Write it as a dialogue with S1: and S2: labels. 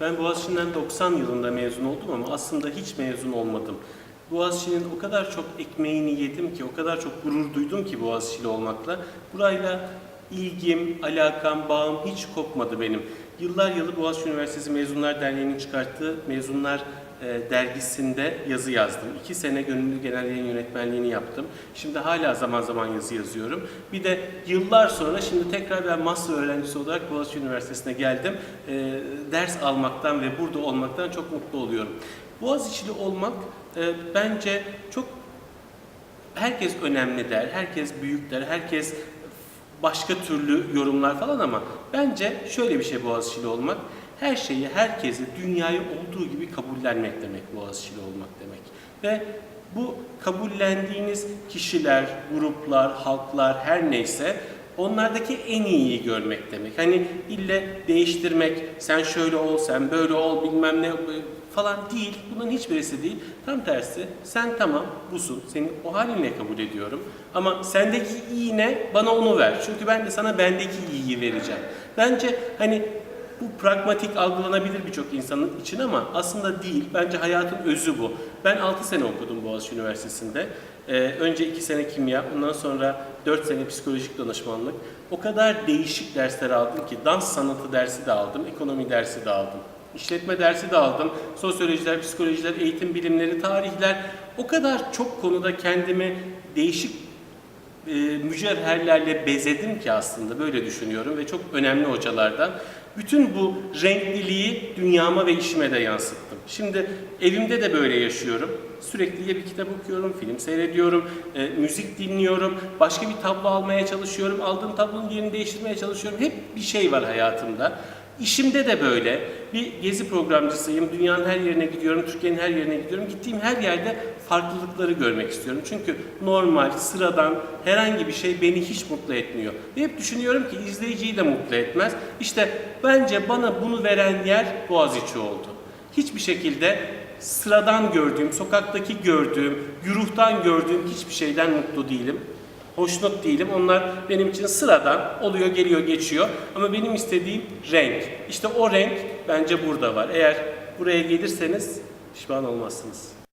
S1: Ben Boğaziçi'nden 90 yılında mezun oldum ama aslında hiç mezun olmadım. Boğaziçi'nin o kadar çok ekmeğini yedim ki, o kadar çok gurur duydum ki Boğaziçi'li olmakla. Burayla ilgim, alakam, bağım hiç kopmadı benim. Yıllar yılı Boğaziçi Üniversitesi Mezunlar Derneği'nin çıkarttığı Mezunlar dergisinde yazı yazdım. İki sene gönüllü genel yayın yönetmenliğini yaptım. Şimdi hala zaman zaman yazı yazıyorum. Bir de yıllar sonra şimdi tekrar ben master öğrencisi olarak Boğaziçi Üniversitesi'ne geldim. E, ders almaktan ve burada olmaktan çok mutlu oluyorum. Boğaziçi'li olmak e, bence çok herkes önemli der, herkes büyük der, herkes başka türlü yorumlar falan ama bence şöyle bir şey Boğaziçi'li olmak. Her şeyi, herkesi, dünyayı olduğu gibi kabullenmek demek Boğaziçi'li olmak demek. Ve bu kabullendiğiniz kişiler, gruplar, halklar her neyse onlardaki en iyiyi görmek demek. Hani ille değiştirmek, sen şöyle ol, sen böyle ol bilmem ne falan değil. Bunların hiçbirisi değil. Tam tersi sen tamam busun. Seni o halinle kabul ediyorum. Ama sendeki iyi ne? Bana onu ver. Çünkü ben de sana bendeki iyiyi vereceğim. Bence hani bu pragmatik algılanabilir birçok insanın için ama aslında değil. Bence hayatın özü bu. Ben 6 sene okudum Boğaziçi Üniversitesi'nde. Ee, önce 2 sene kimya, ondan sonra 4 sene psikolojik danışmanlık. O kadar değişik dersler aldım ki dans sanatı dersi de aldım, ekonomi dersi de aldım. İşletme dersi de aldım. Sosyolojiler, psikolojiler, eğitim bilimleri, tarihler. O kadar çok konuda kendimi değişik e, mücevherlerle bezedim ki aslında böyle düşünüyorum ve çok önemli hocalardan. Bütün bu renkliliği dünyama ve işime de yansıttım. Şimdi evimde de böyle yaşıyorum. Sürekli ya bir kitap okuyorum, film seyrediyorum, e, müzik dinliyorum, başka bir tablo almaya çalışıyorum, aldığım tablonun yerini değiştirmeye çalışıyorum. Hep bir şey var hayatımda. İşimde de böyle. Bir gezi programcısıyım. Dünyanın her yerine gidiyorum, Türkiye'nin her yerine gidiyorum. Gittiğim her yerde farklılıkları görmek istiyorum. Çünkü normal, sıradan herhangi bir şey beni hiç mutlu etmiyor. Ve hep düşünüyorum ki izleyiciyi de mutlu etmez. İşte bence bana bunu veren yer Boğaziçi oldu. Hiçbir şekilde sıradan gördüğüm, sokaktaki gördüğüm, güruhtan gördüğüm hiçbir şeyden mutlu değilim hoşnut değilim. Onlar benim için sıradan oluyor, geliyor, geçiyor. Ama benim istediğim renk. İşte o renk bence burada var. Eğer buraya gelirseniz pişman olmazsınız.